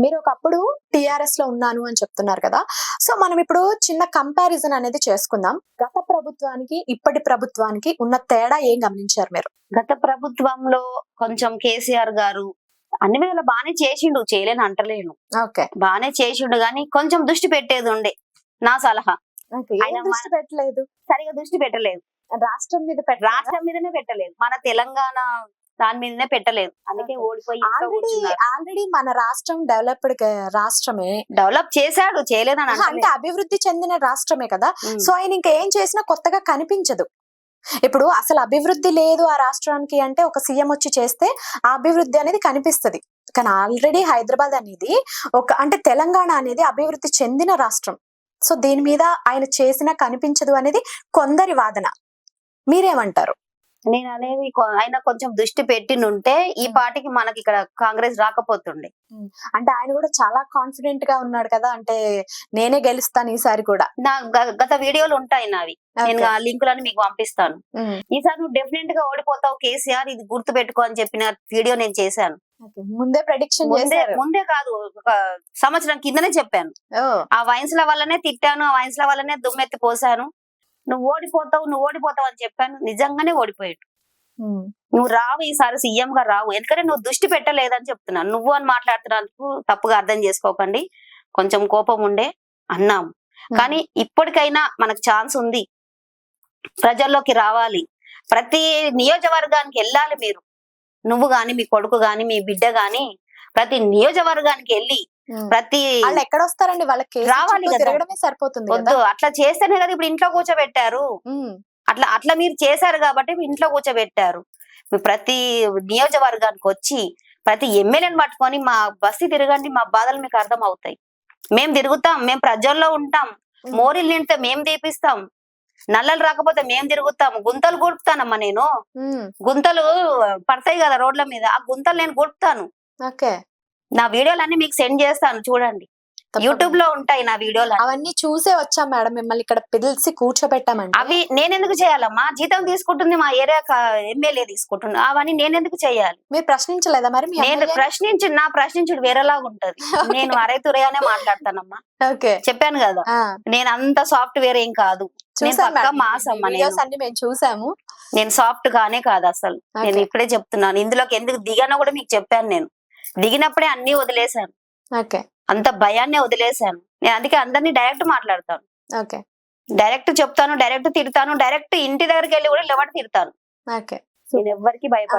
మీరు ఒకప్పుడు టిఆర్ఎస్లో ఉన్నాను అని చెప్తున్నారు కదా. సో మనం ఇప్పుడు చిన్న కంపారిజన్ అనేది చేసుకుందాం. గత ప్రభుత్వానికి ఇప్పటి ప్రభుత్వానికి ఉన్న తేడా ఏం గమనించారు మీరు? గత ప్రభుత్వంలో కొంచెం కేసీఆర్ గారు అన్ని విధాలు బాగానే చేసిండు చేయలేని అంటలేను. ఓకే. బాగానే చేసిండు గాని కొంచెం దృష్టి పెట్టేది ఉండే నా సలహా. ఆయన మన- దృష్టి పెట్టలేదు? సరిగా దృష్టి పెట్టలేదు. రాష్ట్రం మీద రాష్ట్రం మీదనే పెట్టలేదు. మన తెలంగాణ దాని మీదనే పెట్టలేదు అందుకే. ఓడిపోయి ఆల్రెడీ కూర్చున్నారు. ఆల్రెడీ మన రాష్ట్రం డెవలప్డ్ రాష్ట్రమే డెవలప్ చేశాడు చేయలేదని అంటే అంటలేదు. అభివృద్ధి చెందిన రాష్ట్రమే కదా. సో ఆయన ఇంకా ఏం చేసినా కొత్తగా కనిపించదు ఇప్పుడు అసలు అభివృద్ధి లేదు ఆ రాష్ట్రానికి అంటే ఒక సీఎం వచ్చి చేస్తే ఆ అభివృద్ధి అనేది కనిపిస్తది కానీ ఆల్రెడీ హైదరాబాద్ అనేది ఒక అంటే తెలంగాణ అనేది అభివృద్ధి చెందిన రాష్ట్రం సో దీని మీద ఆయన చేసినా కనిపించదు అనేది కొందరి వాదన మీరేమంటారు నేను అనేది ఆయన కొంచెం దృష్టి పెట్టినుంటే ఈ. పాటికి మనకి ఇక్కడ కాంగ్రెస్ రాకపోతుండే. అంటే ఆయన కూడా చాలా కాన్ఫిడెంట్గా ఉన్నాడు కదా అంటే నేనే గెలుస్తాను ఈసారి కూడా. నా గత వీడియోలు ఉంటాయి నావి. నేను. ఆ లింకులను మీకు పంపిస్తాను. ఈసారి నువ్వు డెఫినెట్గా ఓడిపోతావు కేసీఆర్ ఇది గుర్తు పెట్టుకో అని చెప్పిన వీడియో నేను చేశాను. ముందే ప్రెడిక్షన్ ముందే ముందే కాదు ఒక సంవత్సరం కిందనే చెప్పాను. ఆ వైన్స్ ల వల్లనే తిట్టాను ఆ వైన్స్ ల వల్లనే దుమ్మెత్తి పోసాను నువ్వు ఓడిపోతావు నువ్వు ఓడిపోతావు అని చెప్పాను. నిజంగానే ఓడిపోయాడు. నువ్వు రావు ఈసారి సీఎం గా రావు. ఎందుకంటే నువ్వు దృష్టి పెట్టలేదని చెప్తున్నాను. నువ్వు అని మాట్లాడుతున్నందుకు తప్పుగా అర్థం చేసుకోకండి. కొంచెం కోపం ఉండే అన్నాం. కానీ ఇప్పటికైనా మనకు ఛాన్స్ ఉంది. ప్రజల్లోకి రావాలి. ప్రతి నియోజకవర్గానికి వెళ్ళాలి మీరు. నువ్వు గాని మీ కొడుకు గాని మీ బిడ్డ గాని ప్రతి నియోజకవర్గానికి వెళ్ళి. ప్రతి వాళ్ళు ఎక్కడ వస్తారండి? వాళ్ళకి రావాలి. తిరగడమే సరిపోతుంది వద్దు. అట్లా చేస్తేనే కదా ఇప్పుడు ఇంట్లో కూర్చోబెట్టారు. అట్లా అట్లా మీరు చేశారు కాబట్టి ఇంట్లో కూర్చోబెట్టారు. ప్రతి నియోజకవర్గానికి వచ్చి ప్రతి ఎమ్మెల్యేని పట్టుకొని మా బస్తి తిరగండి మా బాధలు మీకు అర్థం అవుతాయి మేము తిరుగుతాం మేము ప్రజల్లో ఉంటాం. మోరీలు నిండితే మేము తీపిస్తాం నల్లలు రాకపోతే మేము తిరుగుతాం. గుంతలు గుడుపుతానమ్మా నేను. గుంతలు పడతాయి కదా రోడ్ల మీద. ఆ గుంతలు నేను గుడుపుతాను. నా వీడియోలన్నీ మీకు సెండ్ చేస్తాను చూడండి. యూట్యూబ్లో ఉంటాయి నా వీడియోలు అవన్నీ చూసే వచ్చాం మేడం మిమ్మల్ని ఇక్కడ పిలిచి కూర్చోబెట్టామండి అవి నేనెందుకు చేయాలమ్మా? జీతం తీసుకుంటుంది మా ఏరియా ఎమ్మెల్యే తీసుకుంటుంది. అవన్నీ నేనెందుకు చేయాలి? మీరు ప్రశ్నించలేదా మరి నేను? ప్రశ్నించు నా ప్రశ్నించుడు వేరేలాగా ఉంటది. నేను అరైతురయానే మాట్లాడతానమ్మా. ఓకే. చెప్పాను కదా. నేను అంత సాఫ్ట్వేర్ ఏం కాదు. నేను నేను. చూసాము. నేను సాఫ్ట్ గానే కాదు అసలు. నేను ఇప్పుడే చెప్తున్నాను. ఇందులోకి ఎందుకు దిగానో కూడా మీకు చెప్పాను నేను. దిగినప్పుడే అన్ని వదిలేశాను. ఓకే. అంత భయాన్నే వదిలేశాను. నేను అందుకే అందరినీ డైరెక్ట్ మాట్లాడతాను. ఓకే. డైరెక్ట్ చెప్తాను డైరెక్ట్ తిడతాను డైరెక్ట్ ఇంటి దగ్గరికి వెళ్ళి కూడా లెవెట్ తిడతాను. ఓకే. నేను ఎవ్వరికి భయపడ